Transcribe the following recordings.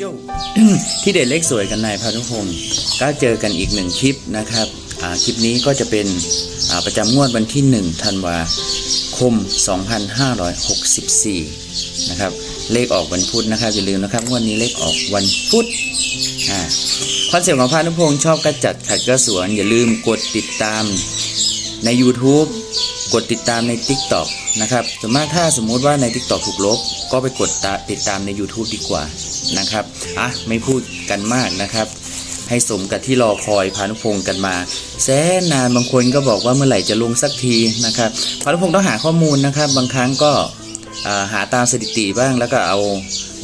โยที่เด็ดเลขสวยกันนายพานุพงศ์ก็เจอกันอีกหนึ่งคลิปนะครับคลิปนี้ก็จะเป็นประจำงวดวันที่ 1 ธันวาคม 2564 นะครับ เลขออกวันพุธนะครับ อย่าลืมนะครับงวดนี้เลขออกวันพุธอ่าคอนเซ็ปต์ของพานุพงศ์ชอบกระจัดขัดกระสวน อย่าลืมกดติดตามใน YouTube กดติดตามใน TikTok นะครับส่วนมากถ้าสมมุติว่าใน TikTok ถูกลบ ก็ไปกดตาติดตามใน YouTube ดีกว่า นะครับอะไม่พูดกันมากนะครับ ให้สมกับที่รอคอยพานุพงศ์กันมา แสนนานบางคนก็บอกว่าเมื่อไหร่จะลงสักทีนะครับพานุพงศ์ต้องหาข้อมูลนะครับ บางครั้งก็หาตามสถิติบ้างแล้วก็เอา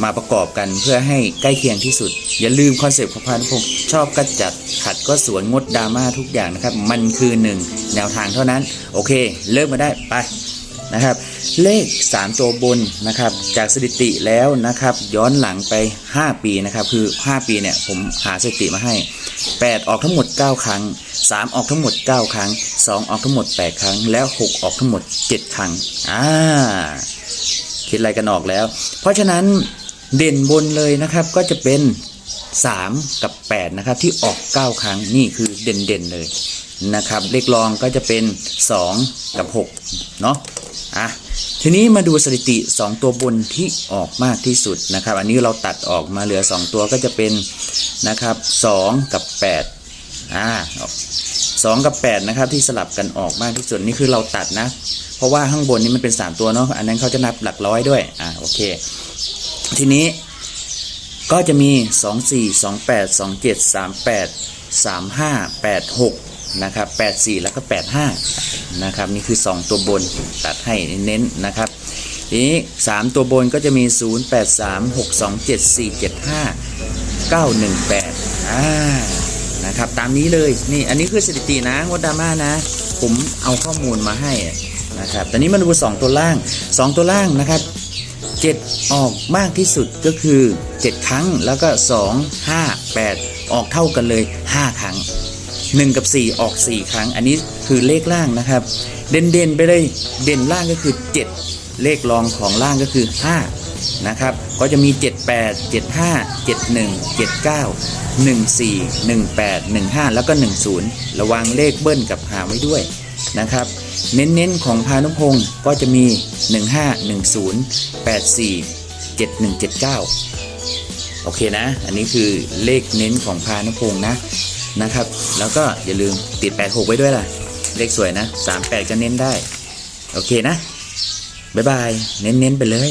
มาประกอบกันเพื่อให้ใกล้เคียงที่สุด อย่าลืมคอนเซปต์ของพานุพงศ์ชอบกระจัดขัดก็สวนงดดราม่าทุกอย่างนะครับ มันคือหนึ่งแนวทางเท่านั้น โอเคเลิกมาได้ไป นะครับ เลข 3 ตัวบนนะครับ จากสถิติแล้วนะครับ ย้อนหลังไป 5 ปีนะครับ คือ 5 ปีเนี่ยผมหาสถิติมาให้ 8 ออกทั้งหมด 9 ครั้ง 3 ออกทั้งหมด 9 ครั้ง 2 ออกทั้งหมด 8 ครั้ง แล้ว 6 ออกทั้งหมด 7 ครั้งอ่าคิดอะไรกันออกแล้ว เพราะฉะนั้นเด่นบนเลยนะครับก็จะเป็น 3 กับ 8 นะครับ ที่ออก 9 ครั้งนี่คือเด่นๆเลยนะครับเลขรองก็จะเป็น 2 กับ 6 เนาะ อะทีนี้มาดูสถิติ 2 ตัวบนที่ออกมากที่สุดนะครับ อันนี้เราตัดออกมาเหลือ 2 ตัวก็จะเป็นนะครับ2กับ8อ่า2กับ8นะครับที่สลับกันออกมากที่สุดนี่คือเราตัดนะ เพราะว่าข้างบนนี้มันเป็น 3 ตัวเนาะอันนั้นเขาจะนับหลักร้อยด้วยอ่าโอเค ทีนี้ก็จะมี 2 4 2 8 2 7 3 8 3 5 8 6 นะครับ8 4 แล้วก็ 8 5 นะครับนี่คือ 2 ตัวบนตัดให้เน้นนะครับทีนี้ 3 ตัวบนก็จะมี 0 8 3 6 2 7 4 7 5 9 1 8อ่านะครับตามนี้เลยนี่อันนี้คือสถิตินะงดดราม่านะ ผมเอาข้อมูลมาให้นะครับตอนนี้มาดู 2 ตัวล่าง 2 ตัวล่างนะครับ 7 ออกมากที่สุดก็คือ 7 ครั้งแล้วก็ 2 5 8 ออกเท่ากันเลย 5 ครั้ง 1 กับ 4 ออก 4 ครั้ง อันนี้คือเลขล่างนะครับ เด่นๆไปเลยเด่นล่างก็คือ 7 เลขรองของล่างก็คือ 5 นะครับ ก็จะมี 78 75 71 79 14 18 15 แล้วก็ 10 ระวังเลขเบิ้ลกับหาไว้ด้วยนะครับเน้นๆของพานุพงศ์ก็จะมี 15 10 84 7179 โอเคนะ อันนี้คือเลขเน้นของพานุพงศ์นะ นะครับ แล้วก็อย่าลืมติด 86 ไว้ด้วยล่ะ เลขสวยนะ 38 จะเน้นได้ โอเคนะ บ๊ายบาย เน้นๆไปเลย